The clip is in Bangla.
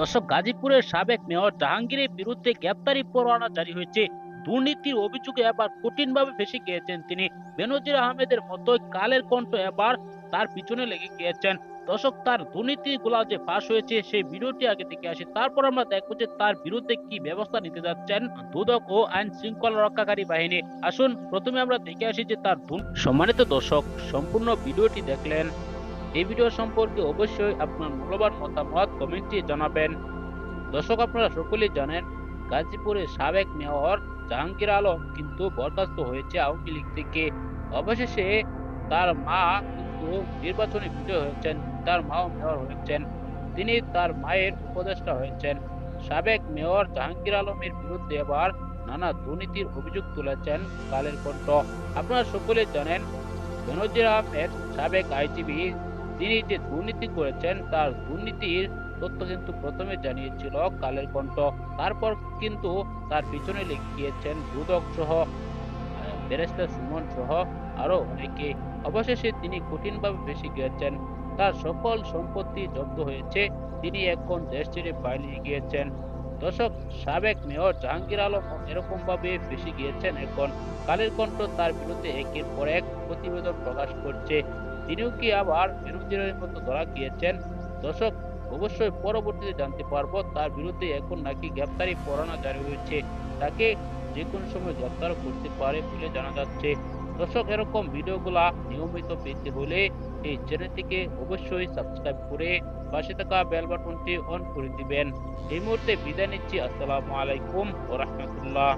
দর্শক, গাজীপুরের সাবেক মেয়র জাহাঙ্গীরের বিরুদ্ধে গ্রেপ্তারি পরোয়ানা জারি হয়েছে। দুর্নীতির অভিযোগে এবার কঠিনভাবে ফেসে গিয়েছেন তিনি। বেনজির আহমেদের মতো কালের কণ্ঠ এবার তার পিছনে লেগে গিয়েছেন। দর্শক, তার দুর্নীতি গুলা যে ফাঁস হয়েছে, সেই ভিডিওটি আগে থেকে আসে। তারপর আমরা দেখব যে তার বিরুদ্ধে কি ব্যবস্থা নিতে যাচ্ছেন দুদক ও আইন শৃঙ্খলা রক্ষাকারী বাহিনী। আসুন, প্রথমে আমরা দেখে আসি যে তার সম্মানিত দর্শক, সম্পূর্ণ ভিডিওটি দেখলেন এই ভিডিও সম্পর্কে অবশ্যই আপনার মূল্যবান মতামত কমেন্টে জানাবেন। দর্শক, আপনারা সকলেই জানেন গাজীপুরের সাবেক মেয়র জাহাঙ্গীর আলম কিন্তু বরখাস্ত হয়েছে আওয়ামী লীগ থেকে। অবশেষে তার মা কিন্তু নির্বাচনে বিজয় হয়েছেন, তার মাও মেয়র হয়েছেন। তিনি তার মায়ের উপদেষ্টা হয়েছেন। সাবেক মেয়র জাহাঙ্গীর আলমের বিরুদ্ধে এবার নানা দুর্নীতির অভিযোগ তুলেছেন কালের কণ্ঠ। আপনারা সকলে জানেন বেনজির আহমেদ সাবেক আইজিবি তিনি যে দুর্নীতি করেছেন, তার দুর্নীতির তথ্য কিন্তু প্রথমে জানিয়েছিল কালের কণ্ঠ। তারপর কিন্তু তার পিছনে লেগে গিয়েছেন দুদক সহ ব্যারিস্টার সুমন সহ আরও অনেকে। অবশেষে তিনি কঠিনভাবে ফেসে গিয়েছেন। তার সকল সম্পত্তি জব্দ হয়েছে। তিনি এখন দেশ ছেড়ে পালিয়ে গিয়েছেন। দশক সাবেক মেয়র জাহাঙ্গীর আলম এরকমভাবে ফেসে গিয়েছেন এখন। কালের কণ্ঠ তার বিরুদ্ধে একের পর এক প্রতিবেদন প্রকাশ করছে। তিনিও কি আবার বিরোধীদের মতো ধরা গিয়েছেন দর্শক, অবশ্যই পরবর্তীতে জানতে পারব তার বিরুদ্ধে এখন নাকি গ্রেপ্তারি পরোয়ানা জারি হয়েছে। তাকে যে কোনো সময় গ্রেপ্তার করতে পারে বলে জানা যাচ্ছে। দর্শক, এরকম ভিডিওগুলা নিয়মিত পেতে হলে এই চ্যানেলটিকে অবশ্যই সাবস্ক্রাইব করে পাশে থাকা বেল বাটনটি অন করে দিবেন। এই মুহূর্তে বিদায় নিচ্ছি। আসসালামু আলাইকুম ও রহমতুল্লাহ।